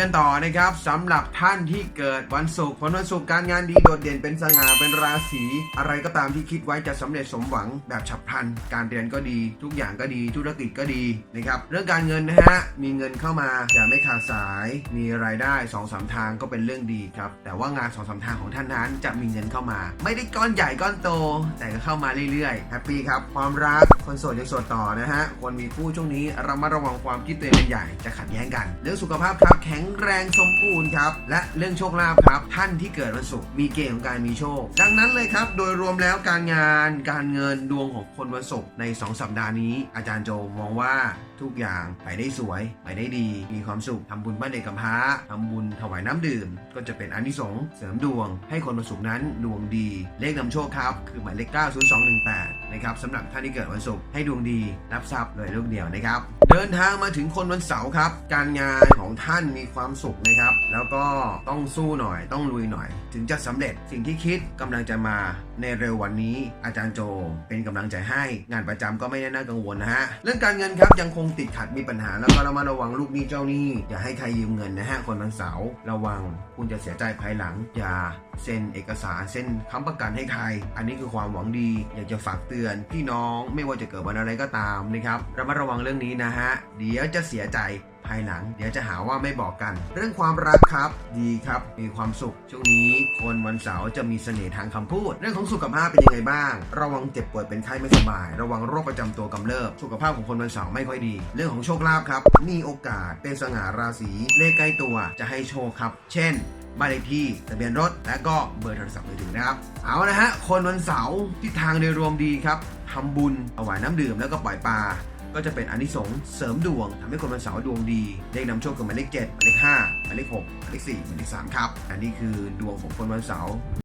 กันต่อนะครับสำหรับท่านที่เกิดวันศุกร์ผลวันศุกร์การงานดีโดดเด่นเป็นสง่าเป็นราศีอะไรก็ตามที่คิดไว้จะสำเร็จสมหวังแบบฉับพลัน การเรียนก็ดี ทุกอย่างก็ดีธุรกิจก็ดีนะครับเรื่องการเงินนะฮะมีเงินเข้ามาอย่าไม่ขาดสาย มีรายได้2อสทางก็เป็นเรื่องดีครับแต่ว่างาน2อสทางของท่านนั้นจะมีเงินเข้ามา ไม่ได้ก้อนใหญ่ก้อนโต แต่ก็เข้ามาเรื่อยๆแฮปปี้ครับความรักคนโสดยังโสดต่อนะฮะคนมีคู่ช่วงนี้รามาระวังความคิดตัวเองเป็นใหญ่จะขัดแย้งกัน เรื่องสุขภาพครับแข็งแรงสมบูรณ์ครับ และเรื่องโชคลาภครับ ท่านที่เกิดวันศุกร์มีเกณฑ์ของการมีโชค ดังนั้นเลยครับ โดยรวมแล้วการงานการเงินดวงของคนวันศุกร์ใน 2 สัปดาห์นี้ อาจารย์โจมองว่าทุกอย่างไปได้สวย ไปได้ดี มีความสุขทำบุญบ้านเด็กกำพร้าทำบุญถวายน้ำดื่ม ก็จะเป็นอานิสงส์เสริมดวง ให้คนวันศุกร์นั้นดวงดี เลขนำโชคครับ คือหมายเลข 90218 นะครับสำหรับท่านที่เกิดวันศุกร์ให้ดวงดีรับทรัพย์เลยลูกเดียวนะครับ เดินทางมาถึงคนวันเสาร์ครับ การงานของท่านมีความสุขนะครับ แล้วก็ต้องสู้หน่อย ต้องลุยหน่อย ถึงจะสำเร็จสิ่งที่คิดกำลังจะมาในเร็ววันนี้ อาจารย์โจเป็นกำลังใจให้ งานประจำก็ไม่น่ากังวลนะฮะเรื่องการเงินครับยังคงติดขัดมีปัญหาแล้วก็ระมัดระวังลูกหนี้เจ้าหนี้อย่าให้ใครยืมเงินนะฮะคนวันเสาร์ระวังคุณจะเสียใจภายหลัง อย่าเซ็นเอกสารเซ็นค้ำประกันให้ใคร อันนี้คือความหวังดี อยากจะฝากเตือนพี่น้องไม่ว่าจะเกิดวันอะไรก็ตามนะครับระมัดระวังเรื่องนี้นะฮะเดี๋ยวจะเสียใจ ภายหลัง เดี๋ยวจะหาว่าไม่บอกกัน เรื่องความรักครับ ดีครับ มีความสุข ช่วงนี้คนวันเสาร์จะมีเสน่ห์ทางคำพูด เรื่องของสุขภาพเป็นยังไงบ้าง ระวังเจ็บป่วยเป็นไข้ไม่สบาย ระวังโรคประจำตัวกำเริบ สุขภาพของคนวันเสาร์ไม่ค่อยดี เรื่องของโชคลาภครับ มีโอกาสเป็นสง่าราศีเลขใกล้ตัวจะให้โชคครับ เช่นบ้านเลขที่ทะเบียนรถ และก็เบอร์โทรศัพท์มือถือนะครับ เอาละฮะ คนวันเสาร์ทิศทางโดยรวมดีครับทำบุญถวายน้ำดื่มแล้วก็ปล่อยปลา ก็จะเป็นอนิสงส์เสริมดวงทำให้คนวันเสาร์ดวงดีเลขนำโชคคือหมายเลข7หมายเลข5หมายเลข6หมายเลข4หมายเลขสามครับ อันนี้คือดวงของคนวันเสาร์